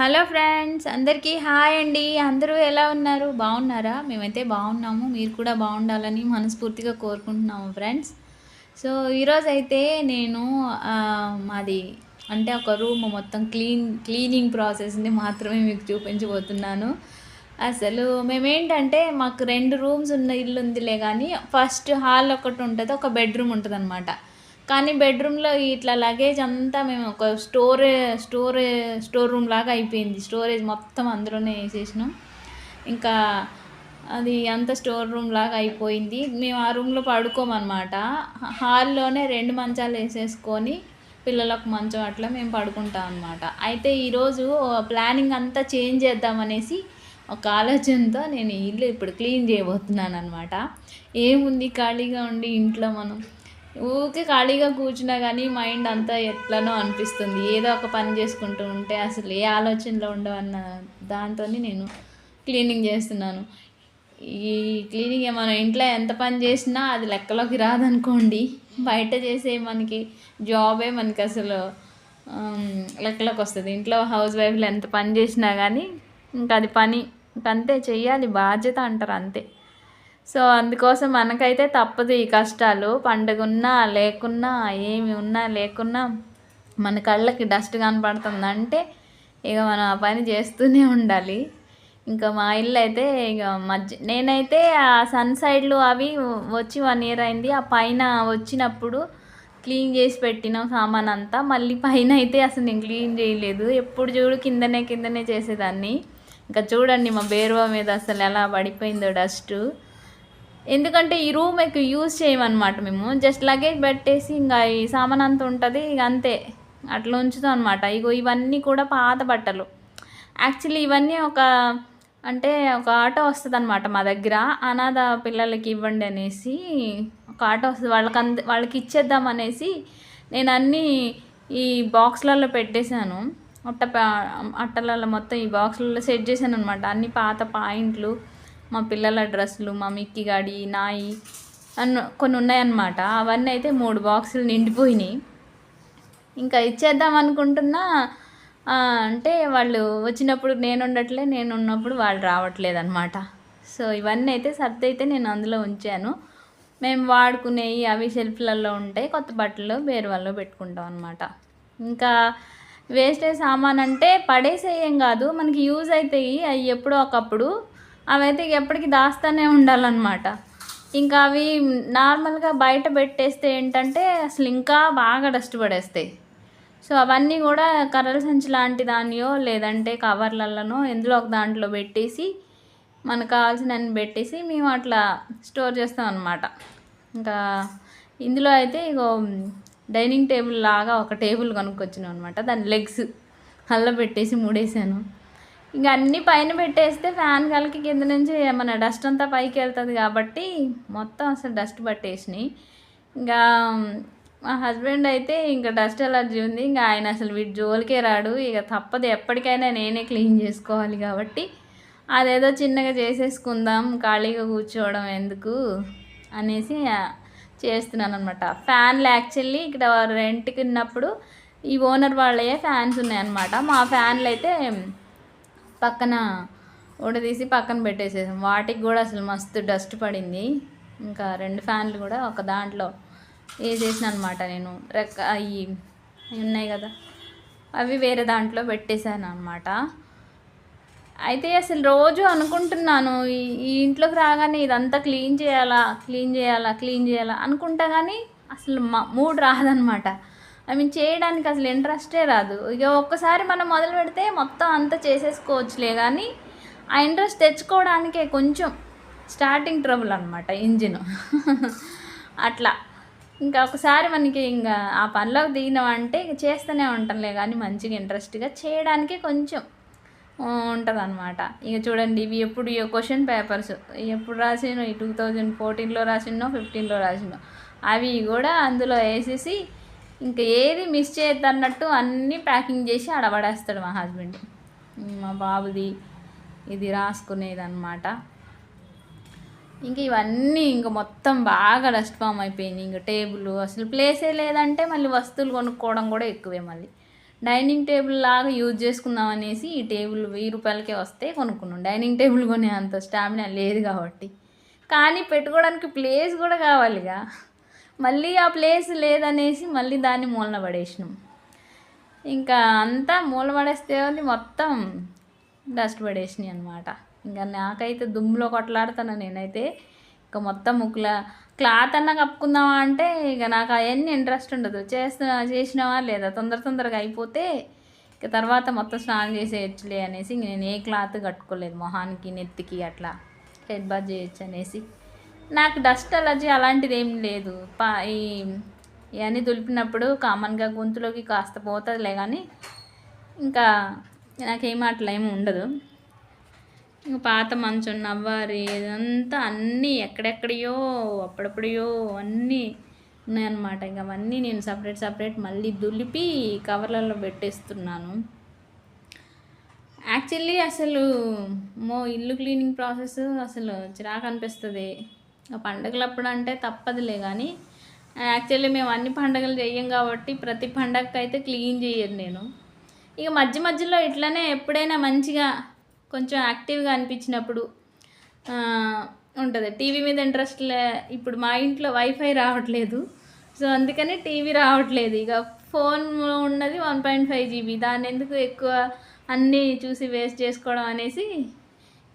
Hello friends అందరికీ hi అండి. అందరూ ఎలా ఉన్నారు? బాగున్నారా? మేమైతే బాగున్నాము. మీరు కూడా బాగుండాలని మనస్ఫూర్తిగా కోరుకుంటున్నాము ఫ్రెండ్స్. సో ఈరోజు అయితే నేను మాది అంటే ఒక రూమ్ మొత్తం క్లీన్ క్లీనింగ్ ప్రాసెస్ని మాత్రమే మీకు చూపించబోతున్నాను. అసలు మేమేంటంటే మాకు రెండు రూమ్స్ ఉన్న ఇల్లు ఉందిలే కానీ ఫస్ట్ హాల్ ఒకటి ఉంటుంది ఒక బెడ్రూమ్ ఉంటుంది అనమాట కానీ బెడ్రూమ్లో ఇట్లా లగేజ్ అంతా మేము ఒక స్టోరే స్టోరే స్టోర్ రూమ్ లాగా అయిపోయింది. స్టోరేజ్ మొత్తం అందులోనే వేసేసినాం. ఇంకా అది అంత స్టోర్ రూమ్ లాగా అయిపోయింది. మేము ఆ రూమ్లో పడుకోమన్నమాట. హాల్లోనే రెండు మంచాలు వేసేసుకొని పిల్లలకు మంచం అట్లా మేము పడుకుంటాం అనమాట అయితే ఈరోజు ప్లానింగ్ అంతా చేంజ్ చేద్దామనేసి ఒక ఆలోచనతో నేను ఇల్లు ఇప్పుడు క్లీన్ చేయబోతున్నాను అనమాట ఏముంది ఖాళీగా ఉండి ఇంట్లో మనం? ఊరికే ఖాళీగా కూర్చున్నా కానీ మైండ్ అంతా ఎట్లనో అనిపిస్తుంది. ఏదో ఒక పని చేసుకుంటూ ఉంటే అసలు ఏ ఆలోచనలో ఉండవన్న దాంతో నేను క్లీనింగ్ చేస్తున్నాను. ఈ క్లీనింగ్ మనం ఇంట్లో ఎంత పని చేసినా అది లెక్కలోకి రాదనుకోండి. బయట చేసే మనకి జాబే మనకి అసలు లెక్కలోకి వస్తుంది. ఇంట్లో హౌస్ వైఫ్లు ఎంత పని చేసినా కానీ ఇంకా అది పని ఇంకంతే. చెయ్యాలి. బాధ్యత అంటారు అంతే. సో అందుకోసం మనకైతే తప్పదు ఈ కష్టాలు. పండుగ ఉన్నా లేకున్నా ఏమి ఉన్నా లేకున్నా మన కళ్ళకి డస్ట్ కనపడుతుందంటే ఇక మనం ఆ పని చేస్తూనే ఉండాలి. ఇంకా మా ఇల్లు అయితే ఇక మధ్య నేనైతే ఆ సన్ సైడ్లు అవి వచ్చి వన్ ఇయర్ అయింది. ఆ పైన వచ్చినప్పుడు క్లీన్ చేసి పెట్టిన సామాన్ అంతా. మళ్ళీ పైన అయితే అసలు నేను క్లీన్ చేయలేదు. ఎప్పుడు చూడు కిందనే కిందనే చేసేదాన్ని. ఇంకా చూడండి మా బేరువా మీద అసలు ఎలా పడిపోయిందో డస్ట్. ఎందుకంటే ఈ రూమ్ ఎక్కువ యూజ్ చేయమన్నమాట మేము. జస్ట్ లగేజ్ పెట్టేసి ఇంకా ఈ సామాన్ అంతా ఉంటుంది ఇక అంతే. అట్లా ఉంచుతాం అనమాట ఇగో ఇవన్నీ కూడా పాత బట్టలు. యాక్చువల్లీ ఇవన్నీ ఒక అంటే ఒక ఆటో వస్తుంది అనమాట మా దగ్గర. అనాథ పిల్లలకి ఇవ్వండి అనేసి ఒక ఆటో వస్తుంది. వాళ్ళకి అంద వాళ్ళకి ఇచ్చేద్దాం అనేసి నేను అన్నీ ఈ బాక్స్లలో పెట్టేశాను. అట్ట అట్టలలో మొత్తం ఈ బాక్స్లలో సెట్ చేశాను అనమాట అన్ని పాత పాయింట్లు. మా పిల్లల డ్రెస్సులు మా మిక్కి గాడి నాయి అన్న కొన్ని ఉన్నాయన్నమాట. అవన్నీ అయితే మూడు బాక్సులు నిండిపోయినాయి. ఇంకా ఇచ్చేద్దాం అనుకుంటున్నా అంటే వాళ్ళు వచ్చినప్పుడు నేను ఉండట్లే నేను ఉన్నప్పుడు వాళ్ళు రావట్లేదు అనమాట సో ఇవన్నీ అయితే సర్ది అయితే నేను అందులో ఉంచాను. మేము వాడుకునేవి అవి షెల్ఫ్లలో ఉంటాయి కొత్త బట్టలు బేరువాల్లో పెట్టుకుంటాం అనమాట ఇంకా వేస్టేజ్ సామాన్ అంటే పడేసేయం కాదు మనకి యూజ్ అవుతాయి అవి ఎప్పుడో ఒకప్పుడు అవైతే ఎప్పటికీ దాస్తానే ఉండాలన్నమాట. ఇంకా అవి నార్మల్గా బయట పెట్టేస్తే ఏంటంటే అసలు ఇంకా బాగా డస్ట్ పడేస్తాయి. సో అవన్నీ కూడా కర్రల సంచి లాంటి దానియో లేదంటే కవర్లలోనో ఎందులో ఒక దాంట్లో పెట్టేసి మనకు కావాల్సిన పెట్టేసి మేము అట్లా స్టోర్ చేస్తాం అనమాట ఇంకా ఇందులో అయితే ఇగో డైనింగ్ టేబుల్ లాగా ఒక టేబుల్ కొనుక్కొచ్చినాం అనమాట దాని లెగ్స్ అల్ల పెట్టేసి మూడేసాను. ఇంక అన్నీ పైన పెట్టేస్తే ఫ్యాన్ కలికి కింద నుంచి మన డస్ట్ అంతా పైకి వెళ్తుంది కాబట్టి మొత్తం అసలు డస్ట్ పట్టేసినాయి. ఇంకా మా హస్బెండ్ అయితే ఇంకా డస్ట్ ఎలర్జీ ఉంది. ఇంకా ఆయన అసలు వీటి జోలికే రాడు. ఇక తప్పదు. ఎప్పటికైనా నేనే క్లీన్ చేసుకోవాలి కాబట్టి అదేదో చిన్నగా చేసేసుకుందాం ఖాళీగా కూర్చోవడం ఎందుకు అనేసి చేస్తున్నాను అనమాట ఫ్యాన్లు యాక్చువల్లీ ఇక్కడ రెంట్కి ఉన్నప్పుడు ఈ ఓనర్ వాళ్ళే ఫ్యాన్స్ ఉన్నాయన్నమాట. మా ఫ్యాన్లు అయితే పక్కన ఉడదీసి పక్కన పెట్టేసేసాం. వాటికి కూడా అసలు మస్తు డస్ట్ పడింది. ఇంకా రెండు ఫ్యాన్లు కూడా ఒక దాంట్లో వేసేసిన అనమాట నేను. రెక్క అవి ఉన్నాయి కదా. అవి వేరే దాంట్లో పెట్టేశాను అనమాట అయితే అసలు రోజు అనుకుంటున్నాను ఈ ఈ ఇంట్లోకి రాగానే ఇదంతా క్లీన్ చేయాలా క్లీన్ చేయాలా క్లీన్ చేయాలా అనుకుంటా కానీ అసలు మా మూడ్ రాదనమాట ఐ మీన్ చేయడానికి అసలు ఇంట్రెస్టే రాదు. ఇక ఒక్కసారి మనం మొదలు పెడితే మొత్తం అంతా చేసేసుకోవచ్చులే కానీ ఆ ఇంట్రెస్ట్ తెచ్చుకోవడానికే కొంచెం స్టార్టింగ్ ట్రబుల్ అనమాట ఇంజిన్ అట్లా. ఇంకా ఒకసారి మనకి ఇంకా ఆ పనిలోకి దిగినామంటే ఇక చేస్తూనే ఉంటాంలే కానీ మంచిగా ఇంట్రెస్ట్గా చేయడానికి కొంచెం ఉంటుంది అనమాట ఇక చూడండి ఇవి ఎప్పుడు ఈ క్వశ్చన్ పేపర్స్ ఎప్పుడు రాసినో ఈ టూ థౌజండ్ ఫోర్టీన్లో రాసినో ఫిఫ్టీన్లో రాసినో అవి కూడా అందులో వేసేసి ఇంకా ఏది మిస్ చేయొద్దు అన్నట్టు అన్నీ ప్యాకింగ్ చేసి అడబడేస్తాడు మా హస్బెండ్ మా బాబుది ఇది రాసుకునేది అనమాట ఇంకా ఇవన్నీ ఇంకా మొత్తం బాగా డస్ట్ ఫామ్ అయిపోయింది ఇంకా టేబుల్ అసలు ప్లేసే లేదంటే మళ్ళీ వస్తువులు కొనుక్కోవడం కూడా ఎక్కువే మళ్ళీ. డైనింగ్ టేబుల్ లాగా యూజ్ చేసుకుందాం అనేసి ఈ టేబుల్ వెయ్యి రూపాయలకే వస్తే కొనుక్కున్నాం. డైనింగ్ టేబుల్ కొనే అంత స్టామినా లేదు కాబట్టి. కానీ పెట్టుకోవడానికి ప్లేస్ కూడా కావాలిగా. మళ్ళీ ఆ ప్లేస్ లేదనేసి మళ్ళీ దాన్ని మూలన పడేసినాం. ఇంకా అంతా మూల పడేస్తే మొత్తం డస్ట్ పడేసినాయి అనమాట ఇంకా నాకైతే దుమ్ములో కొట్లాడుతాను నేనైతే. ఇంకా మొత్తం ముక్కుల క్లాత్ అన్న కప్పుకుందామా అంటే ఇక నాకు అవన్నీ ఇంట్రెస్ట్ ఉండదు. చేస్తున్నా చేసినావా లేదా? తొందర తొందరగా అయిపోతే ఇక తర్వాత మొత్తం స్నానం చేసేయచ్చులే అనేసి ఇంక నేను ఏ క్లాత్ కట్టుకోలేదు. మొహానికి నెత్తికి అట్లా. హెడ్ బాత్ చేయొచ్చు అనేసి. నాకు డస్ట్ అలర్జీ అలాంటిది ఏం లేదు. పా ఈ ఇవన్నీ దులిపినప్పుడు కామన్గా గొంతులోకి కాస్త పోతుందిలే కానీ ఇంకా నాకేం అట్లా ఏమి ఉండదు. ఇంకా పాత మంచం నవ్వారి ఇదంతా అన్నీ ఎక్కడెక్కడియో అప్పుడప్పుడయో అన్నీ ఉన్నాయన్నమాట. ఇంకా అవన్నీ నేను సపరేట్ సపరేట్ మళ్ళీ దులిపి కవర్లలో పెట్టేస్తున్నాను. యాక్చువల్లీ అసలు మో ఇల్లు క్లీనింగ్ ప్రాసెస్ అసలు చిరాకు అనిపిస్తుంది పండగలప్పుడు అంటే తప్పదులే కానీ యాక్చువల్లీ మేము అన్ని పండగలు చెయ్యం కాబట్టి ప్రతి పండగకి అయితే క్లీన్ చేయను నేను. ఇక మధ్య మధ్యలో ఇట్లనే ఎప్పుడైనా మంచిగా కొంచెం యాక్టివ్గా అనిపించినప్పుడు ఉంటుంది. టీవీ మీద ఇంట్రెస్ట్ లే ఇప్పుడు మా ఇంట్లో వైఫై రావట్లేదు. సో అందుకని టీవీ రావట్లేదు. ఇక ఫోన్ ఉన్నది వన్ పాయింట్ ఫైవ్ జీబీ. దాన్ని ఎందుకు ఎక్కువ అన్నీ చూసి వేస్ట్ చేసుకోవడం అనేసి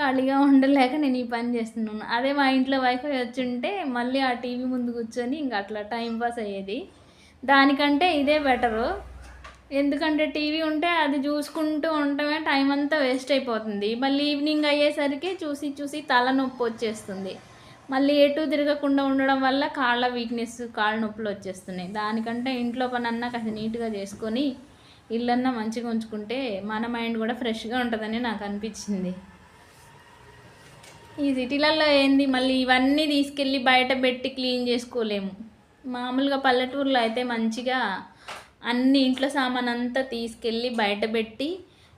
ఖాళీగా ఉండలేక నేను ఈ పని చేస్తున్నాను. అదే మా ఇంట్లో వైఫై వచ్చి ఉంటే మళ్ళీ ఆ టీవీ ముందు కూర్చొని ఇంకా అట్లా టైంపాస్ అయ్యేది. దానికంటే ఇదే బెటరు ఎందుకంటే టీవీ ఉంటే అది చూసుకుంటూ ఉండటమే టైం అంతా వేస్ట్ అయిపోతుంది. మళ్ళీ ఈవినింగ్ అయ్యేసరికి చూసి చూసి తలనొప్పి వచ్చేస్తుంది. మళ్ళీ ఎటు తిరగకుండా ఉండడం వల్ల కాళ్ళ వీక్నెస్ కాళ్ళ నొప్పులు వచ్చేస్తున్నాయి. దానికంటే ఇంట్లో పని అన్నా కాస్త నీట్గా చేసుకొని ఇల్లన్నా మంచిగా ఉంచుకుంటే మన మైండ్ కూడా ఫ్రెష్గా ఉంటుందని నాకు అనిపించింది. ఈ సిటీలలో ఏంది? మళ్ళీ ఇవన్నీ తీసుకెళ్ళి బయట పెట్టి క్లీన్ చేసుకోలేము. మామూలుగా పల్లెటూరులో అయితే మంచిగా అన్ని ఇంట్లో సామాన్ అంతా తీసుకెళ్ళి బయట పెట్టి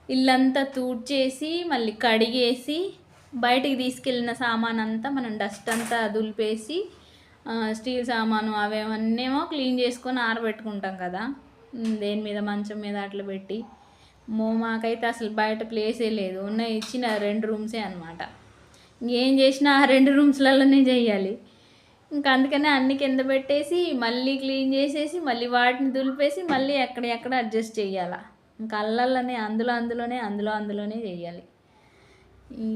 ఇల్లంతా తూడ్చేసి మళ్ళీ కడిగేసి బయటికి తీసుకెళ్ళిన సామాన్ అంతా మనం డస్ట్ అంతా దులిపేసి స్టీల్ సామాను అవేమన్నేమో క్లీన్ చేసుకొని ఆరబెట్టుకుంటాం కదా. దేని మీద మంచం మీద అట్లా పెట్టి. మో మాకైతే అసలు బయట ప్లేసే లేదు. ఉన్న ఇచ్చిన రెండు రూమ్సే అనమాట ఏం చేసినా ఆ రెండు రూమ్స్లలోనే చేయాలి. ఇంకా అందుకనే అన్ని కింద పెట్టేసి మళ్ళీ క్లీన్ చేసేసి మళ్ళీ వాటిని దులిపేసి మళ్ళీ ఎక్కడ ఎక్కడ అడ్జస్ట్ చేయాలా? ఇంకా అల్లల్లోనే అందులో అందులోనే అందులో అందులోనే చేయాలి.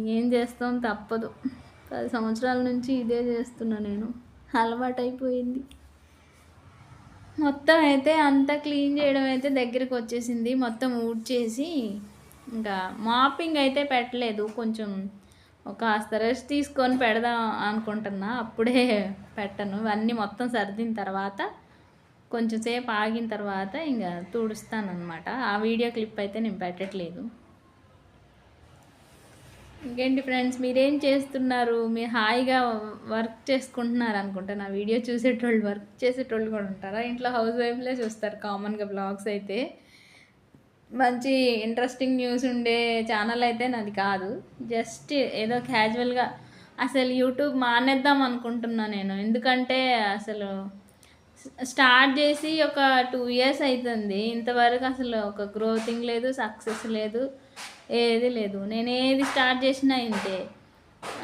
ఏం చేస్తాం తప్పదు. పది సంవత్సరాల నుంచి ఇదే చేస్తున్నా నేను. అలవాటు అయిపోయింది మొత్తం అయితే అంతా క్లీన్ చేయడం అయితే దగ్గరికి వచ్చేసింది. మొత్తం ఊడ్చేసి ఇంకా మాపింగ్ అయితే పెట్టలేదు. కొంచెం ఒక కాస్త రెస్ట్ తీసుకొని పెడదాం అనుకుంటున్నా. అప్పుడే పెట్టను. ఇవన్నీ మొత్తం సర్దిన తర్వాత కొంచెం సేపు ఆగిన తర్వాత ఇంకా తుడుస్తానమాట ఆ వీడియో క్లిప్ అయితే నేను పెట్టట్లేదు. ఇంకేంటి ఫ్రెండ్స్ మీరేం చేస్తున్నారు? మీరు హాయిగా వర్క్ చేసుకుంటున్నారు అనుకుంటా. నా వీడియో చూసేటోళ్ళు వర్క్ చేసేటోళ్ళు కూడా ఉంటారా? ఇంట్లో హౌస్ వైఫ్లే చూస్తారు కామన్గా బ్లాగ్స్ అయితే. మంచి ఇంట్రెస్టింగ్ న్యూస్ ఉండే ఛానల్ అయితే నాది కాదు. జస్ట్ ఏదో క్యాజువల్గా అసలు యూట్యూబ్ మానేద్దాం అనుకుంటున్నా నేను. ఎందుకంటే అసలు స్టార్ట్ చేసి ఒక టూ ఇయర్స్ అవుతుంది ఇంతవరకు అసలు ఒక గ్రోతింగ్ లేదు సక్సెస్ లేదు ఏది లేదు. నేను ఏది స్టార్ట్ చేసినా ఇంతే.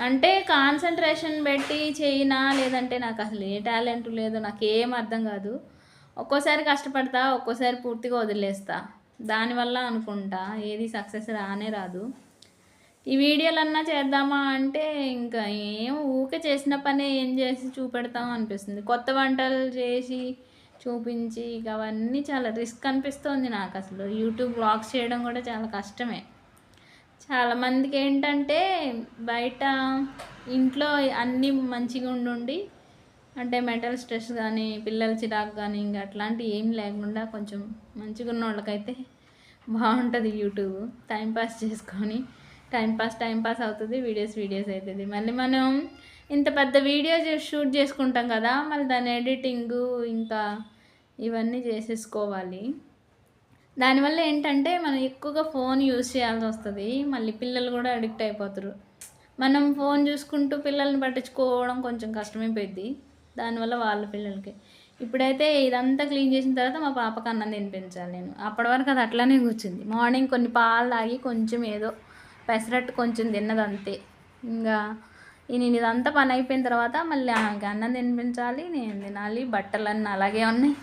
అంటే కాన్సన్ట్రేషన్ పెట్టి చేయినా లేదంటే నాకు అసలు ఏ టాలెంట్ లేదు నాకు ఏం అర్థం కాదు. ఒక్కోసారి కష్టపడతా ఒక్కోసారి పూర్తిగా వదిలేస్తా. దానివల్ల అనుకుంటా ఏది సక్సెస్ రానే రాదు. ఈ వీడియోలన్నా చేద్దామా అంటే ఇంకా ఏం ఊకే చేసిన పనే ఏం చేసి చూపెడతాం అనిపిస్తుంది. కొత్త వంటలు చేసి చూపించి ఇక అవన్నీ చాలా రిస్క్ అనిపిస్తుంది నాకు అసలు. యూట్యూబ్ బ్లాగ్స్ చేయడం కూడా చాలా కష్టమే. చాలామందికి ఏంటంటే బయట ఇంట్లో అన్నీ మంచిగా ఉండి అంటే మెంటల్ స్ట్రెస్ కానీ పిల్లల చిరాకు కానీ ఇంకా అట్లాంటివి ఏం లేకుండా కొంచెం మంచిగా ఉన్న వాళ్ళకైతే బాగుంటుంది యూట్యూబ్. టైంపాస్ చేసుకొని టైంపాస్ టైంపాస్ అవుతుంది వీడియోస్ వీడియోస్ అవుతుంది మళ్ళీ మనం ఇంత పెద్ద వీడియో షూట్ చేసుకుంటాం కదా మళ్ళీ దాని ఎడిటింగు ఇంకా ఇవన్నీ చేసేసుకోవాలి. దానివల్ల ఏంటంటే మనం ఎక్కువగా ఫోన్ యూజ్ చేయాల్సి వస్తుంది. మళ్ళీ పిల్లలు కూడా అడిక్ట్ అయిపోతారు మనం ఫోన్ చూసుకుంటూ పిల్లల్ని పట్టించుకోవడం కొంచెం కష్టమైపోయింది దానివల్ల వాళ్ళ పిల్లలకి. ఇప్పుడైతే ఇదంతా క్లీన్ చేసిన తర్వాత మా పాపకు అన్నం తినిపించాలి నేను. అప్పటి వరకు అది అట్లానే కూర్చుంది. మార్నింగ్ కొన్ని పాలు తాగి కొంచెం ఏదో పెసరట్టు కొంచెం తిన్నది అంతే. ఇంకా నేను ఇదంతా పని అయిపోయిన తర్వాత మళ్ళీ ఆమెకి అన్నం తినిపించాలి నేను తినాలి బట్టలన్నీ అలాగే ఉన్నాయి.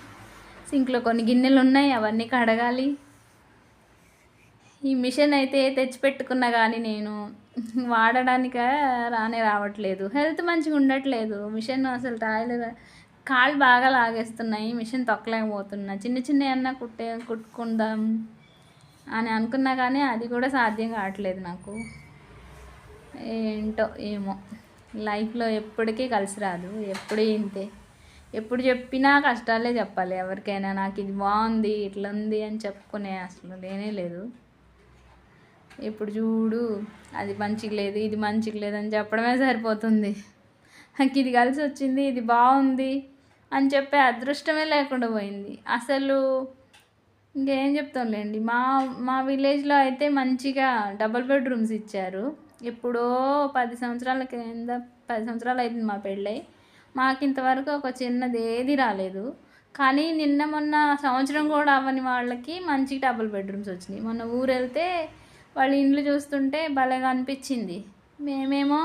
సింక్లో కొన్ని గిన్నెలు ఉన్నాయి అవన్నీ కడగాలి. ఈ మిషన్ అయితే తెచ్చిపెట్టుకున్నా కానీ నేను వాడడానిక రానే రావట్లేదు. హెల్త్ మంచిగా ఉండట్లేదు. మిషన్ అసలు రాయలేదు. కాళ్ళు బాగా లాగేస్తున్నాయి. మిషన్ తొక్కలేకపోతున్నా. చిన్న చిన్న అన్న కుట్టే కుట్టుకుందాం అని అనుకున్నా కానీ అది కూడా సాధ్యం కావట్లేదు నాకు. ఏంటో ఏమో. లైఫ్లో ఎప్పటికీ కలిసి రాదు. ఎప్పుడు ఇంతే. ఎప్పుడు చెప్పినా కష్టాలే చెప్పాలి. ఎవరికైనా నాకు ఇది బాగుంది ఇట్లా ఉంది అని చెప్పుకునే అసలు లేనే లేదు. ఇప్పుడు చూడు అది మంచిగా లేదు ఇది మంచిగా లేదు అని చెప్పడమే సరిపోతుంది. నాకు ఇది కలిసి వచ్చింది ఇది బాగుంది అని చెప్పే అదృష్టమే లేకుండా పోయింది. అసలు ఇంకేం చెప్తాంలేండి మా మా విలేజ్లో అయితే మంచిగా డబుల్ బెడ్రూమ్స్ ఇచ్చారు. ఎప్పుడో పది సంవత్సరాల కింద పది సంవత్సరాలు అయింది మా పెళ్ళై. మాకు ఇంతవరకు ఒక చిన్నది ఏది రాలేదు. కానీ నిన్న మొన్న సంవత్సరం కూడా అవ్వని వాళ్ళకి మంచి డబుల్ బెడ్రూమ్స్ వచ్చినాయి. మొన్న ఊరు వెళ్తే వాళ్ళ ఇండ్లు చూస్తుంటే భలేగా అనిపించింది. మేమేమో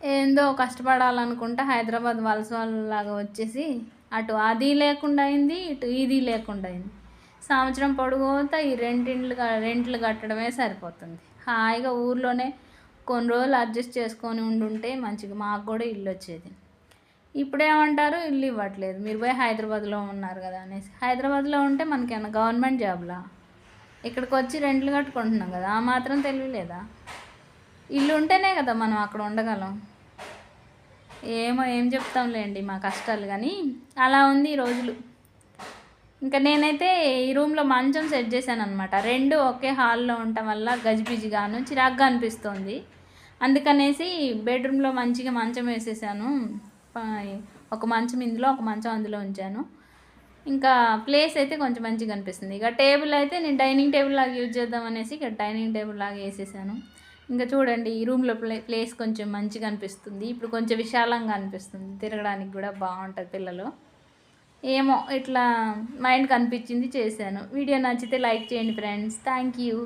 ఏందో కష్టపడాలనుకుంటే హైదరాబాద్ వలస వాళ్ళలాగా వచ్చేసి అటు అది లేకుండా అయింది ఇటు ఇది లేకుండా అయింది. సంవత్సరం పొడుగుతా ఈ రెంటిండ్లు రెంట్లు కట్టడమే సరిపోతుంది. హాయిగా ఊర్లోనే కొన్ని రోజులు అడ్జస్ట్ చేసుకొని ఉండుంటే మంచిగా మాకు కూడా ఇల్లు వచ్చేది. ఇప్పుడు ఏమంటారు? ఇల్లు ఇవ్వట్లేదు. మీరు పోయి హైదరాబాద్లో ఉన్నారు కదా అనేసి. హైదరాబాద్లో ఉంటే మనకేమైనా గవర్నమెంట్ జాబ్లా? ఇక్కడికి వచ్చి రెంట్లు కట్టుకుంటున్నాం కదా ఆ మాత్రం తెలియలేదా? ఇల్లు ఉంటేనే కదా మనం అక్కడ ఉండగలం. ఏమో ఏం చెప్తాంలేండి మా కష్టాలు కానీ అలా ఉంది ఈ రోజులు. ఇంకా నేనైతే ఈ రూమ్లో మంచం సెట్ చేశాను అనమాట రెండు ఒకే హాల్లో ఉండటం వల్ల గజిబిజిగాను చిరాగ్గా అనిపిస్తుంది. అందుకనేసి బెడ్రూమ్లో మంచిగా మంచం వేసేసాను. ఒక మంచం ఇందులో ఒక మంచం అందులో ఉంచాను. ఇంకా ప్లేస్ అయితే కొంచెం మంచిగా అనిపిస్తుంది. ఇక టేబుల్ అయితే నేను డైనింగ్ టేబుల్ లాగా యూజ్ చేద్దాం అనేసి ఇక డైనింగ్ టేబుల్ లాగా వేసేసాను. ఇంకా చూడండి ఈ రూమ్లో ప్లే ప్లేస్ కొంచెం మంచిగా అనిపిస్తుంది. ఇప్పుడు కొంచెం విశాలంగా అనిపిస్తుంది. తిరగడానికి కూడా బాగుంటుంది పిల్లలు. ఏమో ఇట్లా మైండ్ కనిపించింది చేశాను. వీడియో నచ్చితే లైక్ చేయండి ఫ్రెండ్స్ థ్యాంక్ యూ